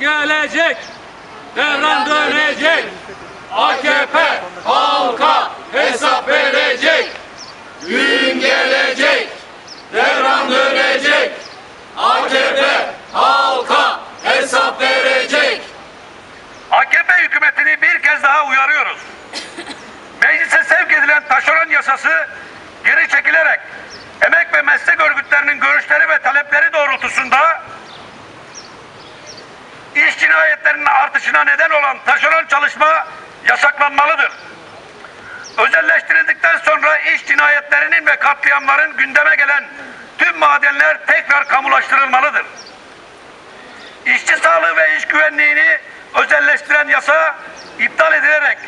Gelecek, devran dönecek. AKP halka hesap verecek. Gün gelecek, devran dönecek. AKP halka hesap verecek. AKP hükümetini bir kez daha uyarıyoruz. Meclise sevk edilen taşeron yasası geri çekilerek emek ve meslek örgütlerinin görüşleri ve talepleri doğrultusunda iş cinayetlerinin artışına neden olan taşeron çalışma yasaklanmalıdır. Özelleştirildikten sonra iş cinayetlerinin ve katliamların gündeme gelen tüm madenler tekrar kamulaştırılmalıdır. İşçi sağlığı ve iş güvenliğini özelleştiren yasa iptal edilerek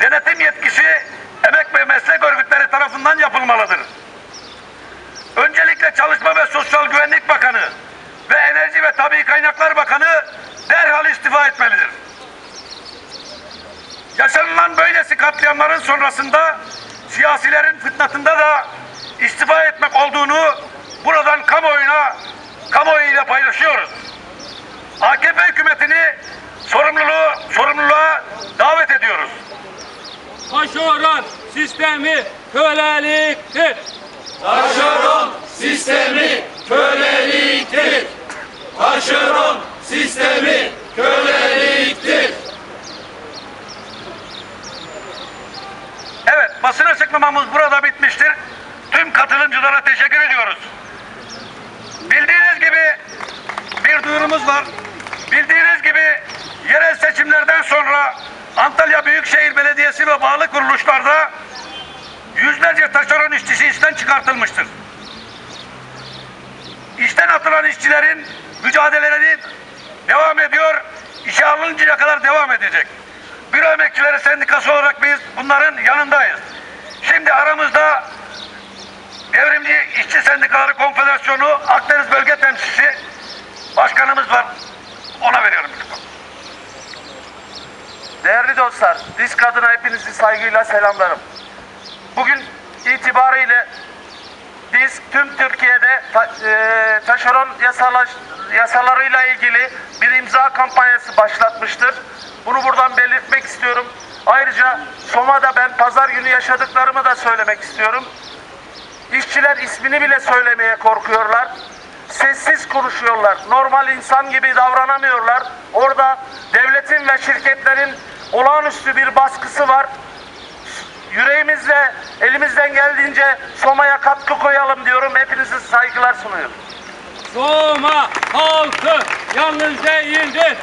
denetim yetkisi emek ve meslek örgütleri tarafından yapılmalıdır. Öncelikle Çalışma ve Sosyal Güvenlik Bakanı Tabii Kaynaklar Bakanı derhal istifa etmelidir. Yaşanılan böylesi katliamların sonrasında siyasilerin fitnatında da istifa etmek olduğunu buradan kamuoyuna kamuoyuyla paylaşıyoruz. AKP hükümetini sorumluluğu, sorumluluğa davet ediyoruz. Taşeron sistemi köleliktir. Taşeron sistemi köleliktir. Taşeron sistemi köleliktir. Evet, açıklamamız burada bitmiştir. Tüm katılımcılara teşekkür ediyoruz. Bildiğiniz gibi bir duyurumuz var. Bildiğiniz gibi yerel seçimlerden sonra Antalya Büyükşehir Belediyesi ve bağlı kuruluşlarda yüzlerce taşeron işçisi işten çıkartılmıştır. İşten atılan işçilerin mücadeleleri devam ediyor. İşe alınıncaya kadar devam edecek. Büro Emekçileri Sendikası olarak biz bunların yanındayız. Şimdi aramızda Devrimci İşçi Sendikaları Konfederasyonu Akdeniz Bölge Temsilcisi Başkanımız var. Ona veriyorum mikrofonu. Değerli dostlar, disk adına hepinizi saygıyla selamlarım. Bugün itibariyle biz tüm Türkiye'de ta, e, taşeron yasalaş, yasalarıyla ilgili bir imza kampanyası başlatmıştır. Bunu buradan belirtmek istiyorum. Ayrıca Soma'da ben pazar günü yaşadıklarımı da söylemek istiyorum. İşçiler ismini bile söylemeye korkuyorlar. Sessiz konuşuyorlar. Normal insan gibi davranamıyorlar. Orada devletin ve şirketlerin olağanüstü bir baskısı var. Yüreğimizle elimizden geldiğince Soma'ya katkı koyalım diyorum. Hepinize saygılar sunuyorum. Soma halkı yalnız değildir.